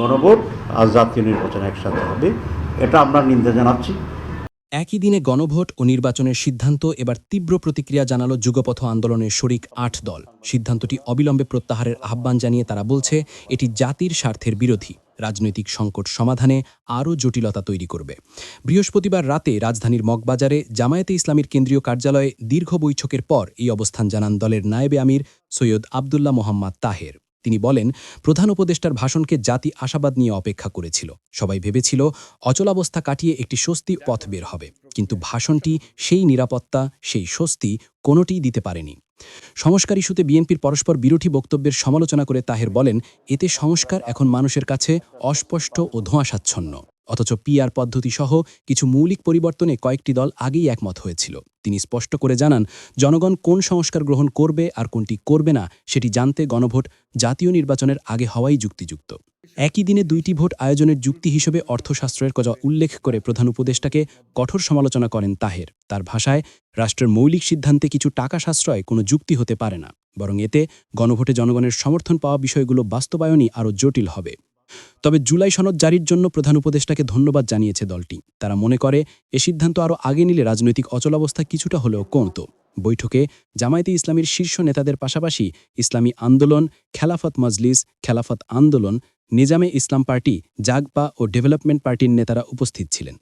গণভোট আর জাতীয় নির্বাচন একসাথে হবে। এটা আমরা নিন্দা জানাচ্ছি। একই দিনে গণভোট ও নির্বাচনের সিদ্ধান্ত এবার তীব্র প্রতিক্রিয়া জানালো যুগপথ আন্দোলনের শরিক আট দল। সিদ্ধান্তটি অবিলম্বে প্রত্যাহারের আহ্বান জানিয়ে তারা বলছে, এটি জাতির স্বার্থের বিরোধী। রাজনৈতিক সংকট সমাধানে আরও জটিলতা তৈরি করবে। বৃহস্পতিবার রাতে রাজধানীর মগবাজারে জামায়াতে ইসলামীর কেন্দ্রীয় কার্যালয়ে দীর্ঘ বৈঠকের পর এই অবস্থান জানান দলের নায়েবে আমির সৈয়দ আবদুল্লাহ মোহাম্মদ তাহের। তিনি বলেন, প্রধান উপদেষ্টার ভাষণকে জাতি আশাবাদ নিয়ে অপেক্ষা করেছিল। সবাই ভেবেছিল, অচলাবস্থা কাটিয়ে একটি স্বস্তি পথ বের হবে। কিন্তু ভাষণটি সেই নিরাপত্তা, সেই স্বস্তি কোনোটিই দিতে পারেনি। সংস্কার ইস্যুতে বিএনপির পরস্পর বিরোধী বক্তব্যের সমালোচনা করে তাহের বলেন, এতে সংস্কার এখন মানুষের কাছে অস্পষ্ট ও ধোঁয়াশাচ্ছন্ন। অথচ পিআর পদ্ধতি সহ কিছু মৌলিক পরিবর্তনে কয়েকটি দল আগেই একমত হয়েছিল। তিনি স্পষ্ট করে জানান, জনগণ কোন সংস্কার গ্রহণ করবে আর কোনটি করবে না সেটি জানতে গণভোট জাতীয় নির্বাচনের আগে হওয়াই যুক্তিযুক্ত। একই দিনে দুইটি ভোট আয়োজনের যুক্তি হিসেবে অর্থশাস্ত্রের কথা উল্লেখ করে প্রধান উপদেষ্টাকে কঠোর সমালোচনা করেন তাহের। তার ভাষায়, রাষ্ট্রের মৌলিক সিদ্ধান্তে কিছু টাকা সাশ্রয় কোনো যুক্তি হতে পারে না, বরং এতে গণভোটে জনগণের সমর্থন পাওয়া বিষয়গুলো বাস্তবায়নই আরও জটিল হবে। তবে জুলাই সনদ জারির জন্য প্রধান উপদেষ্টাকে ধন্যবাদ জানিয়েছে দলটি। তারা মনে করে, এ সিদ্ধান্ত আরও আগে নিলে রাজনৈতিক অচলাবস্থা কিছুটা হলেও কমত। বৈঠকে জামায়াতে ইসলামীর শীর্ষ নেতাদের পাশাপাশি ইসলামী আন্দোলন, খেলাফত মজলিস, খেলাফত আন্দোলন, নিজামে ইসলাম পার্টি, জাগপা ও ডেভেলপমেন্ট পার্টির নেতারা উপস্থিত ছিলেন।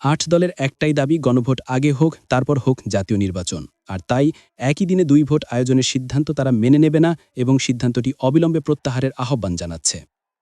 আট দলের একটাই দাবি, গণভোট আগে হোক, তারপর হোক জাতীয় নির্বাচন। আর তাই একই দিনে দুই ভোট আয়োজনের সিদ্ধান্ত তারা মেনে নেবে না এবং সিদ্ধান্তটি অবিলম্বে প্রত্যাহারের আহ্বান জানাচ্ছে।